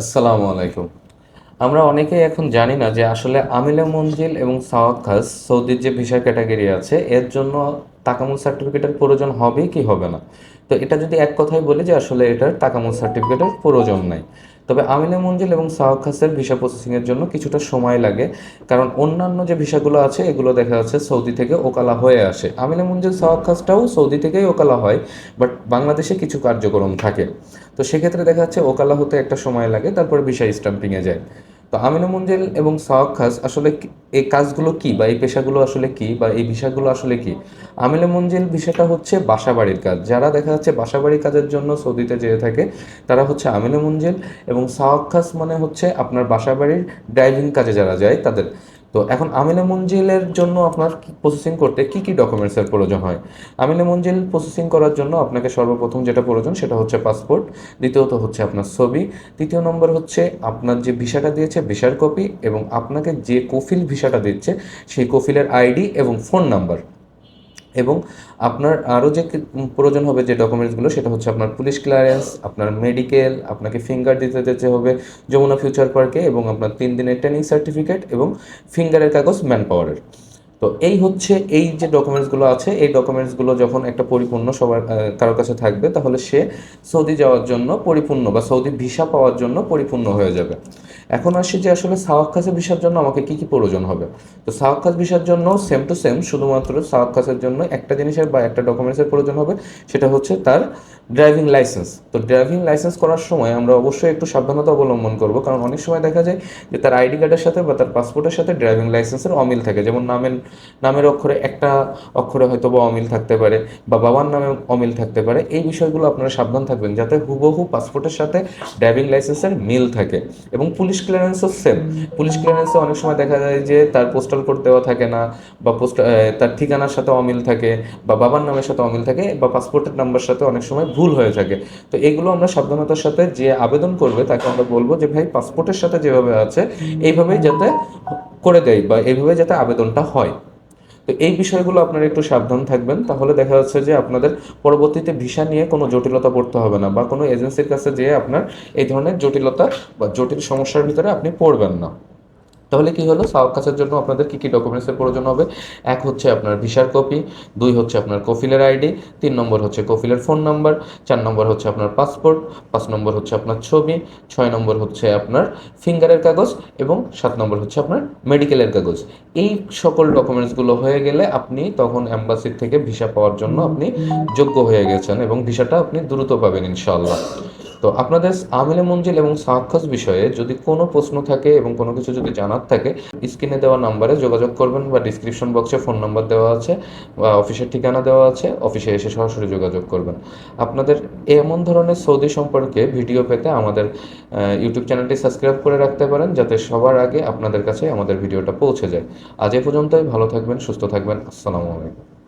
আসসালামু আলাইকুম। আমরা অনেকে এখন জানি না যে আসলে আমিলা মঞ্জিল এবং সাওয়াক্কাস সৌদির যে ভিসা ক্যাটাগরি আছে, এর জন্য তাকামুল সার্টিফিকেটের প্রয়োজন হবে কি হবে না? তো এটা যদি এক কথায় বলি যে আসলে এটার তাকামুল সার্টিফিকেটের প্রয়োজন নাই। তবে আমিলে মঞ্জিল এবং সাওয়াক্কাসের ভিসা প্রসেসিংয়ের জন্য কিছুটা সময় লাগে। কারণ অন্যান্য যে ভিসাগুলো আছে, এগুলো দেখা যাচ্ছে সৌদি থেকে ওকালা হয়ে আসে। আমিলে মঞ্জিল সাওয়াক্কাসটাও সৌদি থেকেই ওকালা হয়, বাট বাংলাদেশে কিছু কার্যক্রম থাকে। তো সেক্ষেত্রে দেখা যাচ্ছে ওকালা হতে একটা সময় লাগে, তারপরে ভিসা স্টাম্পিংয়ে যায়। তো আমিনা মঞ্জিল এবং সাওয়াক্কাস আসলে কি- এই কাজগুলো কি বা এই পেশাগুলো আসলে কি বা এই বিষয়গুলো আসলে কি? আমিনা মঞ্জিল ভিসাটা হচ্ছে বাসাবাড়ির কাজ। যারা দেখা যাচ্ছে বাসাবাড়ির কাজের জন্য সৌদিতে যেয়ে থাকে, তারা হচ্ছে আমিনা মঞ্জিল এবং সাওয়াক্কাস মানে হচ্ছে আপনার বাসাবাড়ির ড্রাইভিং কাজে যারা যায়, তাদের। তো এখন আমিনা মঞ্জিলের জন্য আপনার প্রসেসিং করতে কি কি ডকুমেন্টসের প্রয়োজন হয়? আমিনা মঞ্জিল প্রসেসিং করার জন্য আপনাকে সর্বপ্রথম যেটা প্রয়োজন সেটা হচ্ছে পাসপোর্ট দ্বিতীয়ত হচ্ছে আপনার ছবি, তৃতীয় নম্বর হচ্ছে আপনার যে ভিসাটা দিয়েছে, ভিসার কপি এবং আপনাকে যে কফিল ভিসাটা দিচ্ছে সেই কফিলের আইডি এবং ফোন নাম্বার এবং আপনার আরও যে প্রয়োজন হবে যে ডকুমেন্টসগুলো, সেটা হচ্ছে আপনার পুলিশ ক্লিয়ারেন্স, আপনার মেডিকেল, আপনাকে ফিঙ্গার দিতে যেতে হবে যমুনা ফিউচার পার্কে এবং আপনার তিন দিনের ট্রেনিং সার্টিফিকেট এবং ফিঙ্গারের কাগজ ম্যান পাওয়ারের তো এই হচ্ছে এই যে ডকুমেন্টসগুলো আছে, এই ডকুমেন্টসগুলো যখন একটা পরিপূর্ণ সবার কারোর কাছে থাকবে, তাহলে সে সৌদি যাওয়ার জন্য পরিপূর্ণ বা সৌদি ভিসা পাওয়ার জন্য পরিপূর্ণ হয়ে যাবে। এখন আসি যে আসলে সাওয়াক্কাসের ভিসার জন্য আমাকে কি কি প্রয়োজন হবে? তো সাওয়াক্কাস ভিসার জন্য সেম টু সেম শুধুমাত্র সাওয়াক্কাসের জন্য একটা জিনিসের বা একটা ডকুমেন্টসের প্রয়োজন হবে, সেটা হচ্ছে তার ড্রাইভিং লাইসেন্স তো ড্রাইভিং লাইসেন্স করার সময় আমরা অবশ্যই একটু সাবধানতা অবলম্বন করব, কারণ অনেক সময় দেখা যায় যে তার আইডি কার্ডের সাথে বা তার পাসপোর্টের সাথে ড্রাইভিং লাইসেন্সের অমিল থাকে। যেমন নামের নামের অক্ষরে একটা অক্ষরে হয়তো বা অমিল থাকতে পারে বা বাবার নামে অমিল থাকতে পারে। এই বিষয়গুলো আপনারা সাবধান থাকবেন, যাতে হুবহু পাসপোর্টের সাথে ড্রাইভিং লাইসেন্সের মিল থাকে। এবং পুলিশ ক্লিয়ারেন্সও সেম পুলিশ ক্লিয়ারেন্সে অনেক সময় দেখা যায় যে তার পোস্টাল কোড দেওয়া থাকে না বা পোস্ট তার ঠিকানার সাথে অমিল থাকে বা বাবার নামের সাথে অমিল থাকে বা পাসপোর্টের নাম্বার সাথে অনেক সময় ভুল হয়ে থাকে। তো এগুলো আমরা সাবধানতার সাথে যে আবেদন করবে তাকে আমরা বলব যে ভাই পাসপোর্টের সাথে যেভাবে আছে এইভাবেই যাতে করে দেয় বা এইভাবে যাতে আবেদনটা হয়। তো এই বিষয়গুলো আপনারা একটু সাবধান থাকবেন। তাহলে দেখা যাচ্ছে যে আপনাদের পরবর্তীতে ভিসা নিয়ে কোনো জটিলতা পড়তে হবে না বা কোনো এজেন্সির কাছে যেয়ে আপনার এই ধরনের জটিলতা বা জটিল সমস্যার ভিতরে আপনি পড়বেন না। তাহলে কি হলো? সাওয়াক্কাসের জন্য আপনাদের কি কি ডকুমেন্টসের প্রয়োজন হবে? এক হচ্ছে আপনার ভিসার কপি দুই হচ্ছে আপনার কফিলের আইডি তিন নম্বর হচ্ছে কফিলের ফোন নাম্বার চার নম্বর হচ্ছে আপনার পাসপোর্ট পাঁচ নম্বর হচ্ছে আপনার ছবি, ছয় নম্বর হচ্ছে আপনার ফিঙ্গারের কাগজ এবং সাত নম্বর হচ্ছে আপনার মেডিকেলের কাগজ। এই সকল ডকুমেন্টসগুলো হয়ে গেলে আপনি তখন অ্যাম্বাসির থেকে ভিসা পাওয়ার জন্য আপনি যোগ্য হয়ে গেছেন এবং ভিসাটা আপনি দ্রুত পাবেন ইনশাআল্লাহ। তো আপনাদের আমিলে মঞ্জিল এবং সাক্ষাৎ বিষয়ে যদি কোনো প্রশ্ন থাকে এবং কোনো কিছু যদি জানার থাকে, স্ক্রিনে দেওয়া নাম্বারে যোগাযোগ করবেন বা ডিসক্রিপশন বক্সে ফোন নাম্বার দেওয়া আছে বা অফিসের ঠিকানা দেওয়া আছে অফিসে এসে সরাসরি যোগাযোগ করবেন। আপনাদের এমন ধরনের সৌদি সম্পর্কে ভিডিও পেতে আমাদের ইউটিউব চ্যানেলটি সাবস্ক্রাইব করে রাখতে পারেন, যাতে সবার আগে আপনাদের কাছে আমাদের ভিডিওটা পৌঁছে যায়। আজ এ পর্যন্তই, ভালো থাকবেন, সুস্থ থাকবেন, আসসালামু আলাইকুম।